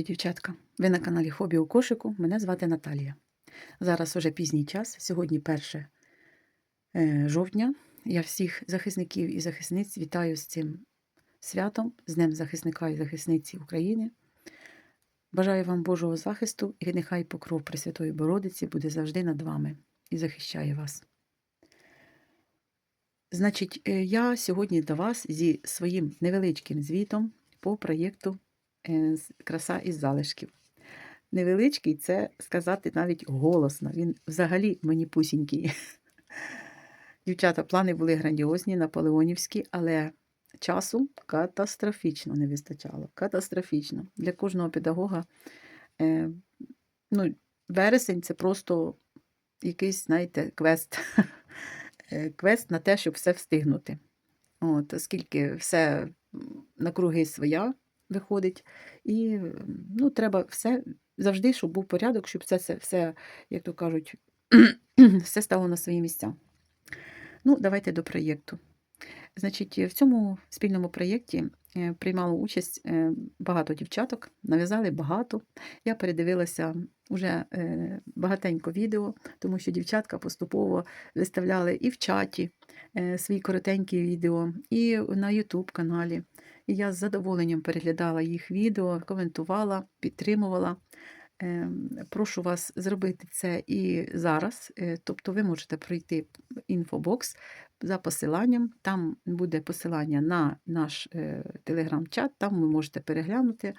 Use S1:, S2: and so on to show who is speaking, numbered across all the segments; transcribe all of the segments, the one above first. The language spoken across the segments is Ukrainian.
S1: Вітаю, дівчатка! Ви на каналі Хобі у кошику. Мене звати Наталія. Зараз уже пізній час, сьогодні 1 е, жовтня. Я всіх захисників і захисниць вітаю з цим святом, з Днем захисника і захисниці України. Бажаю вам Божого захисту і нехай покров Пресвятої Бородиці буде завжди над вами і захищає вас. Значить, е, я сьогодні до вас зі своїм невеличким звітом по проєкту Краса із залишків. Невеличкий це сказати навіть голосно. Він взагалі мені пусінький. Дівчата, плани були грандіозні, наполеонівські, але часу катастрофічно не вистачало. Катастрофічно. Для кожного педагога е, ну, вересень це просто якийсь, знаєте, квест. Е, Квест на те, щоб все встигнути. От, оскільки все м, на круги своя виходить, і ну, треба все завжди, щоб був порядок, щоб це, все як то кажуть, все стало на свої місця. Ну, давайте до проєкту. Значить, в цьому спільному проєкті е, приймало участь е, багато дівчаток, нав'язали багато. Я передивилася вже е, багатенько відео, тому що дівчатка поступово виставляли і в чаті свої коротенькі відео, і на YouTube каналі. І я з задоволенням переглядала їх відео, коментувала, підтримувала. Ем, Прошу вас зробити це і зараз. Е, Тобто ви можете пройти інфобокс за посиланням. Там буде посилання на наш е, телеграм-чат, там ви можете переглянути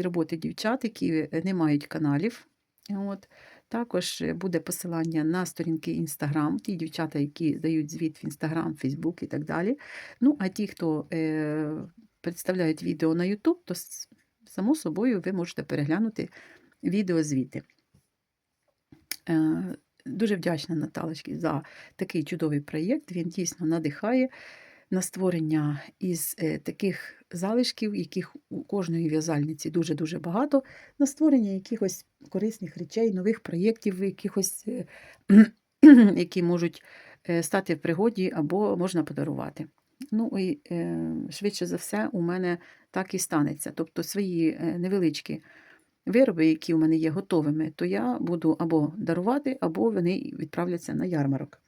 S1: роботи дівчат, які не мають каналів. От. Також е, буде посилання на сторінки Інстаграм, ті дівчата, які дають звіт в Інстаграм, Фейсбук і так далі. Ну, а ті, хто е, представляють відео на Ютуб, то само собою ви можете переглянути відеозвіти. Е, Дуже вдячна Наталочці за такий чудовий проєкт. Він дійсно надихає на створення із е, таких залишків, яких у кожної в'язальниці дуже-дуже багато, на створення якихось корисних речей, нових проєктів, якихось, е, які можуть е, стати в пригоді або можна подарувати. Ну і швидше за все, у мене так і станеться. Тобто свої невеличкі вироби, які у мене є готовими, то я буду або дарувати, або вони відправляться на ярмарок.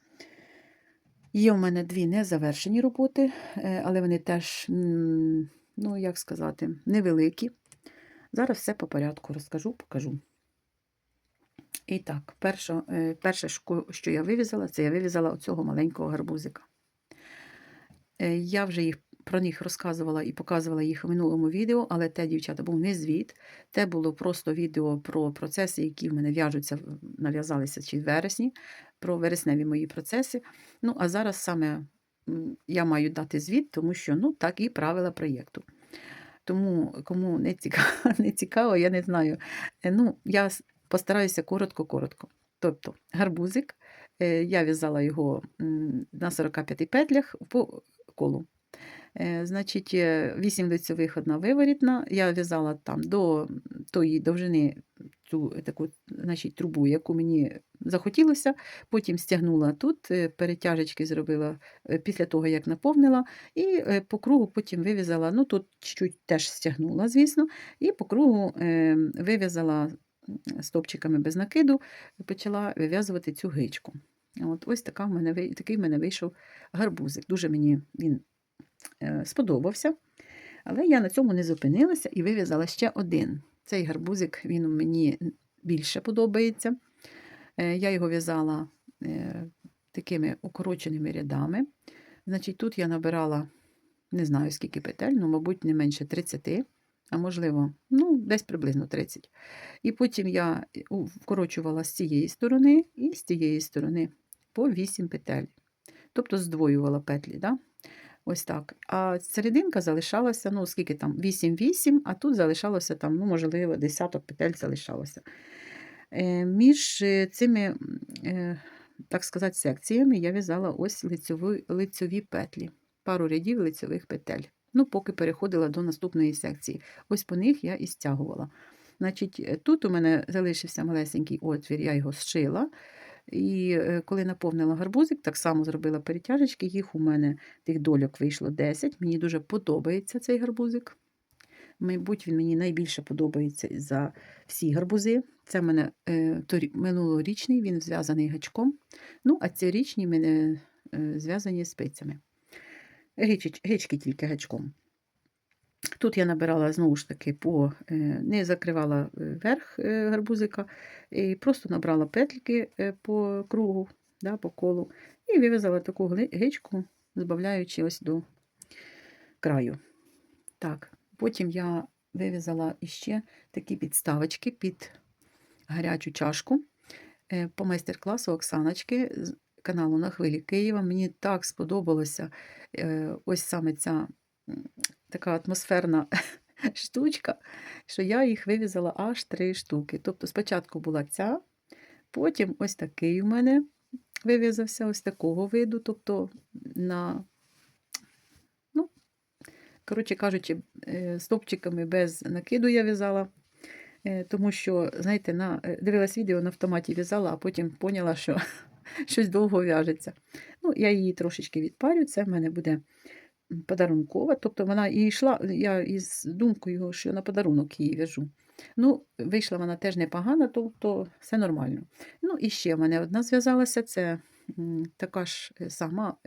S1: Є в мене дві незавершені роботи, е, але вони теж, ну як сказати, невеликі. Зараз все по порядку розкажу, покажу. І так, перше, е, перше, що я вивізала, це я вивізала оцього маленького гарбузика. Е, Я вже їх про них розказувала і показувала їх в минулому відео, але те, дівчата, був не звіт. Те було просто відео про процеси, які в мене в'яжуться, нав'язалися чи в вересні, про вересневі мої процеси. Ну, а зараз саме я маю дати звіт, тому що ну, так і правила проєкту. Тому кому не цікаво, не цікаво, я не знаю. Е, Ну, я постараюся коротко-коротко. Тобто, гарбузик, е, я в'язала його на 45 петлях по колу. Е, Значить, 8 лицьових, одна виворітна. Я в'язала там до тої довжини цю таку значить, трубу, яку мені захотілося. Потім стягнула тут, е, перетяжечки зробила е, після того, як наповнила, і е, по кругу потім вив'язала, ну тут чуть теж стягнула, звісно, і по кругу е, вив'язала м, стовпчиками без накиду, почала вив'язувати цю гичку. От, ось така в мене, такий в мене вийшов гарбузик. Дуже мені він е, сподобався. Але я на цьому не зупинилася і вив'язала ще один. Цей гарбузик він мені більше подобається. Е, Я його в'язала е, такими укороченими рядами. Значить, тут я набирала не знаю скільки петель, ну, мабуть, не менше 30, а можливо, ну, десь приблизно 30. І потім я вкорочувала з цієї сторони і з цієї сторони по 8 петель. Тобто здвоювала петлі. Да? Ось так. А серединка залишалася, ну, скільки там, 8-8, а тут залишалося там, ну, можливо, десяток петель залишалося. Е, Між е, цими, е, так сказати, секціями я в'язала ось лицьові, лицьові петлі, пару рядів лицьових петель. Ну, поки переходила до наступної секції. Ось по них я і стягувала. Значить, тут у мене залишився малесенький отвір, я його зшила. І е, коли наповнила гарбузик, так само зробила перетяжечки. Їх у мене тих дольок вийшло 10. Мені дуже подобається цей гарбузик. Мабуть, він мені найбільше подобається за всі гарбузи. Це в мене е, торі- минулорічний, він зв'язаний гачком. Ну, а цьогорічні в мене е, зв'язані спицями. Гички тільки гачком. Тут я набирала знову ж таки по е, не закривала е, верх е, гарбузика, і просто набрала петлики е, по кругу, да, по колу, і вив'язала таку гичку, збавляючи ось до краю. Так, потім я вив'язала іще такі підставочки під гарячу чашку по майстер-класу Оксаночки з каналу На хвилі Києва. Мені так сподобалося ось саме ця така атмосферна штучка, що я їх вив'язала аж три штуки. Тобто спочатку була ця, потім ось такий у мене вив'язався ось такого виду, тобто на, ну, коротше кажучи, е, стовпчиками без накиду я в'язала. Е, Тому що, знаєте, на, е, дивилась відео на автоматі в'язала, а потім поняла, що щось довго в'яжеться. Ну, я її трошечки відпарю, це в мене буде подарункова. Тобто вона і йшла, я із думкою, що на подарунок її в'яжу. Ну, вийшла вона теж непогана, тобто все нормально. Ну, і ще в мене одна зв'язалася, це така ж е, сама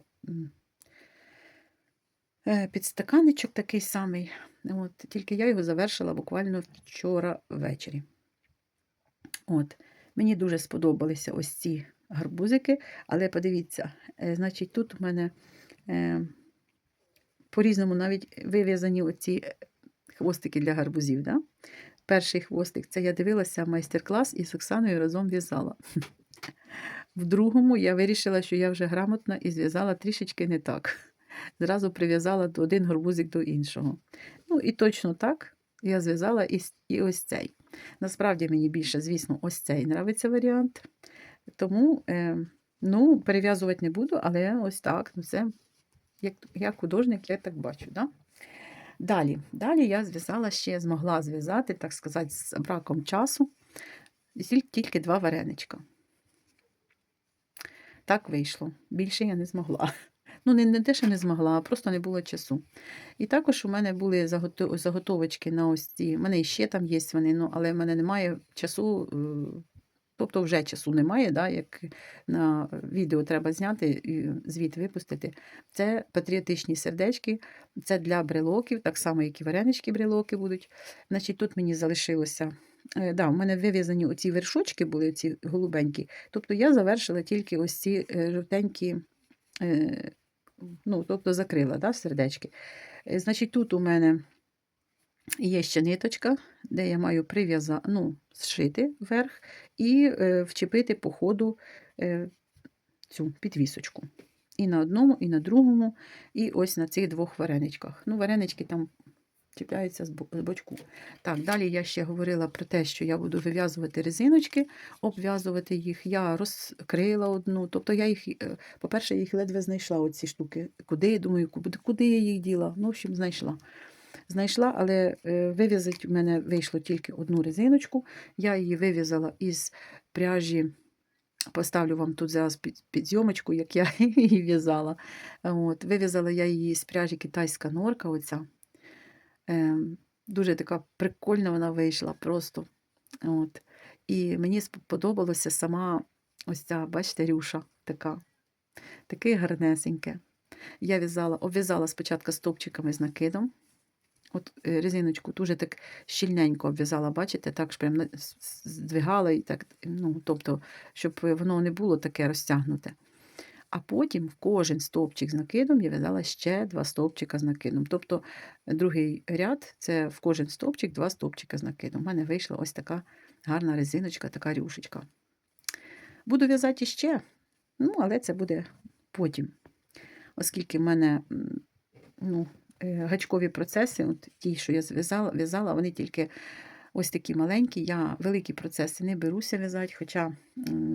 S1: е, підстаканничок такий самий. От, тільки я його завершила буквально вчора ввечері. От, мені дуже сподобалися ось ці гарбузики, але подивіться, е, значить, тут у мене по-різному навіть вив'язані оці е, хвостики для гарбузів. Да? Перший хвостик це я дивилася майстер-клас і з Оксаною разом в'язала. В другому я вирішила, що я вже грамотна і зв'язала трішечки не так. Зразу прив'язала один гарбузик до іншого. Ну і точно так я зв'язала і, і ось цей. Насправді мені більше, звісно, ось цей нравиться варіант. Тому е, ну, перев'язувати не буду, але ось так. Ну, це як, як художник, я так бачу. Да? Далі, далі я зв'язала ще, змогла зв'язати, так сказати, з браком часу, тільки, тільки два вареничка. Так вийшло. Більше я не змогла. Ну, не, не те, що не змогла, а просто не було часу. І також у мене були заготовочки на ось ці. У мене ще там є вони, ну, але в мене немає часу, е, тобто вже часу немає, да, як на відео треба зняти і звіт випустити. Це патріотичні сердечки, це для брелоків, так само, як і варенички брелоки будуть. Значить, тут мені залишилося. е, Да, у мене вив'язані оці вершочки були, ці голубенькі. Тобто я завершила тільки ось ці е, жовтенькі, е, ну, тобто закрила да, сердечки. Значить, тут у мене є ще ниточка, де я маю прив'язати, ну, зшити вверх і е, вчепити по ходу е, цю підвісочку. І на одному, і на другому, і ось на цих двох вареничках. Ну, варенички там чіпляються з бочку. Так, далі я ще говорила про те, що я буду вив'язувати резиночки, обв'язувати їх. Я розкрила одну. Тобто я їх, е, по-перше, їх ледве знайшла, оці штуки. Куди, думаю, куди, куди я їх діла? Ну, в общем, знайшла. Знайшла, але е, вив'язати в мене вийшло тільки одну резиночку. Я її вив'язала із пряжі. Поставлю вам тут зараз під, під зйомочку, як я її в'язала. От, вив'язала я її з пряжі китайська норка. Оця. Ем, дуже така прикольна вона вийшла просто. От. І мені сподобалася сама ось ця, бачите, рюша така. Таке гарнесеньке. Я в'язала, обв'язала спочатку стовпчиками з накидом. От е, резиночку дуже так щільненько обв'язала, бачите, так ж прям здвигала і так, ну, тобто, щоб воно не було таке розтягнуте. А потім в кожен стовпчик з накидом я в'язала ще два стовпчика з накидом. Тобто другий ряд це в кожен стовпчик два стовпчика з накидом. У мене вийшла ось така гарна резиночка, така рюшечка. Буду в'язати ще, ну, але це буде потім. Оскільки в мене ну, гачкові процеси, от ті, що я зв'язала, в'язала, вони тільки ось такі маленькі. Я великі процеси не беруся в'язати, хоча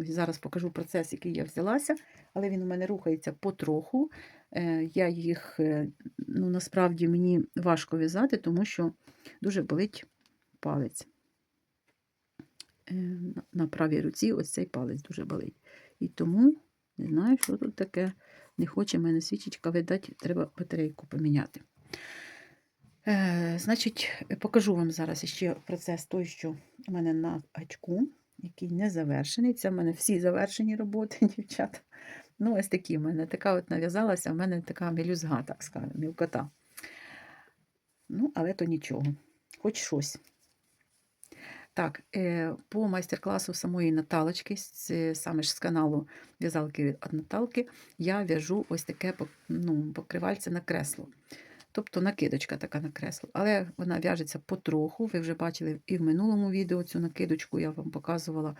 S1: зараз покажу процес, який я взялася, але він у мене рухається потроху. Е, Я їх, е, ну, насправді мені важко в'язати, тому що дуже болить палець. Е, На правій руці ось цей палець дуже болить. І тому не знаю, що тут таке. Не хоче мене свічечка видати, треба батарейку поміняти. Е, значить, покажу вам зараз ще процес той, що у мене на гачку, який не завершений. Це в мене всі завершені роботи, дівчата. Ну, ось такі в мене. Така от нав'язалася, в мене така мелюзга, так скажемо, мілкота. Ну, але то нічого. Хоч щось. Так, е, по майстер-класу самої Наталочки, саме ж з каналу В'язалки від Наталки, я в'яжу ось таке ну, покривальце на кресло. Тобто накидочка така на кресло. Але вона в'яжеться потроху. Ви вже бачили і в минулому відео цю накидочку я вам показувала.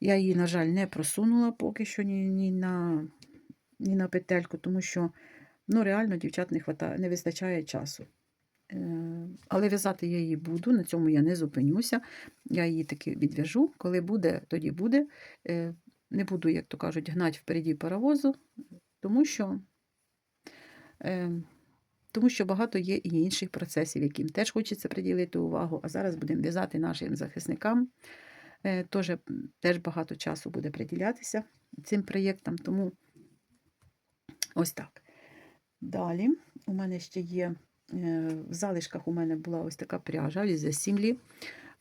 S1: Я її, на жаль, не просунула поки що ні, ні, на, ні на петельку, тому що ну, реально дівчат не, хватає, не вистачає часу. Е, Але в'язати я її буду, на цьому я не зупинюся. Я її таки відв'яжу. Коли буде, тоді буде. Е, Не буду, як то кажуть, гнати впереді паровозу, тому що, е, тому що багато є і інших процесів, яким теж хочеться приділити увагу. А зараз будемо в'язати нашим захисникам. Е, Теж, теж багато часу буде приділятися цим проєктам, тому ось так. Далі у мене ще є е, в залишках у мене була ось така пряжа Лізе Сімлі,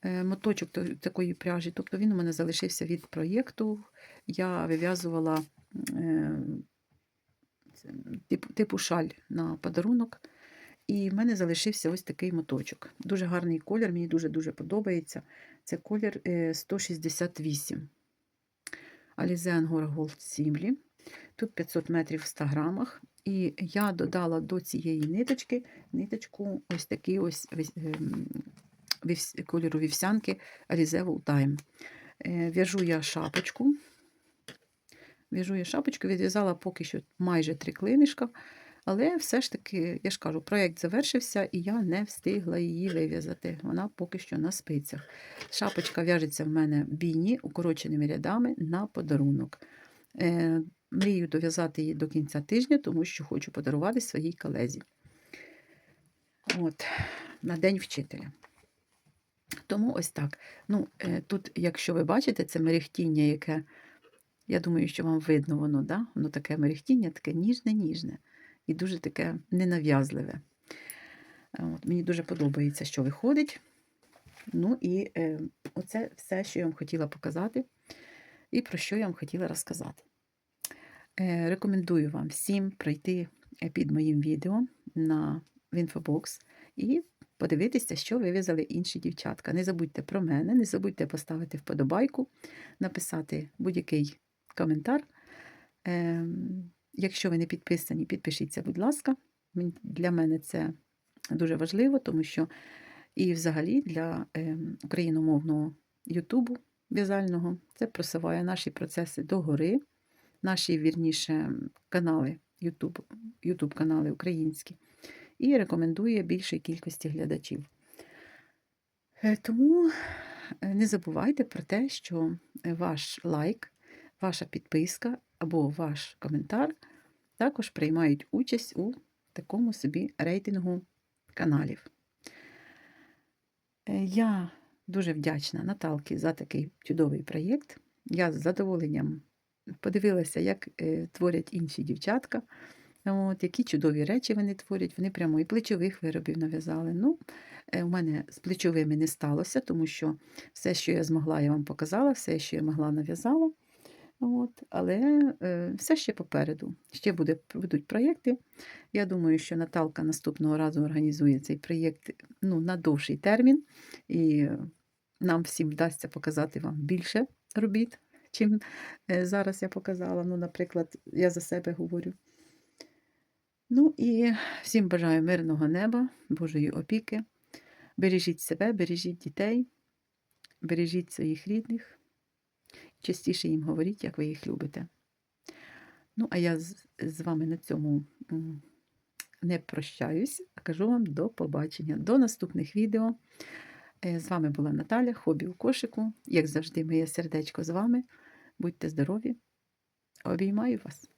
S1: е, моточок такої пряжі. Тобто він у мене залишився від проєкту. Я вив'язувала типу, шаль на подарунок. І в мене залишився ось такий моточок. Дуже гарний колір, мені дуже-дуже подобається. Це колір е, 168. Alize Angora Gold Simli. Тут 500 метрів в 100 грамах. І я додала до цієї ниточки ниточку ось такий ось ем, кольору вівсянки Alize Time. Е, В'яжу я шапочку. В'яжу я шапочку, відв'язала поки що майже три клинишка, але все ж таки, я ж кажу, проєкт завершився і я не встигла її вив'язати. Вона поки що на спицях. Шапочка в'яжеться в мене бійні укороченими рядами на подарунок. Е, Мрію дов'язати її до кінця тижня, тому що хочу подарувати своїй колезі. От, на День вчителя. Тому ось так. Ну, е, Тут, якщо ви бачите, це мерехтіння, яке, я думаю, що вам видно воно, да? воно таке мерехтіння, таке ніжне-ніжне і дуже таке ненав'язливе. Е, От, мені дуже подобається, що виходить. Ну і е, оце все, що я вам хотіла показати, і про що я вам хотіла розказати. Е, Рекомендую вам всім пройти е, під моїм відео на інфобокс і подивитися, що вив'язали інші дівчатка. Не забудьте про мене, не забудьте поставити вподобайку, написати будь-який коментар. Ем, Якщо ви не підписані, підпишіться, будь ласка. Для мене це дуже важливо, тому що і взагалі для ем, україномовного Ютубу в'язального це просуває наші процеси догори, наші вірніше канали YouTube канали українські, і рекомендує більшій кількості глядачів. Е, Тому е, не забувайте про те, що ваш лайк, ваша підписка або ваш коментар також приймають участь у такому собі рейтингу каналів. Е, Я дуже вдячна Наталці за такий чудовий проєкт. Я з задоволенням подивилася, як е, творять інші дівчатка. От, які чудові речі вони творять. Вони прямо і плечових виробів нав'язали. Ну, е, у мене з плечовими не сталося, тому що все, що я змогла, я вам показала, все, що я могла, нав'язала. От, але е, все ще попереду. Ще буде, будуть проєкти. Я думаю, що Наталка наступного разу організує цей проєкт ну, на довший термін, і нам всім вдасться показати вам більше робіт, чим е, зараз я показала. Ну, наприклад, я за себе говорю. Ну і всім бажаю мирного неба, Божої опіки. Бережіть себе, бережіть дітей, бережіть своїх рідних. Частіше їм говоріть, як ви їх любите. Ну, а я з, вами на цьому не прощаюсь, а кажу вам до побачення, до наступних відео. Е, З вами була Наталя, хобі у кошику. Як завжди, моє сердечко з вами. Будьте здорові! Обіймаю вас!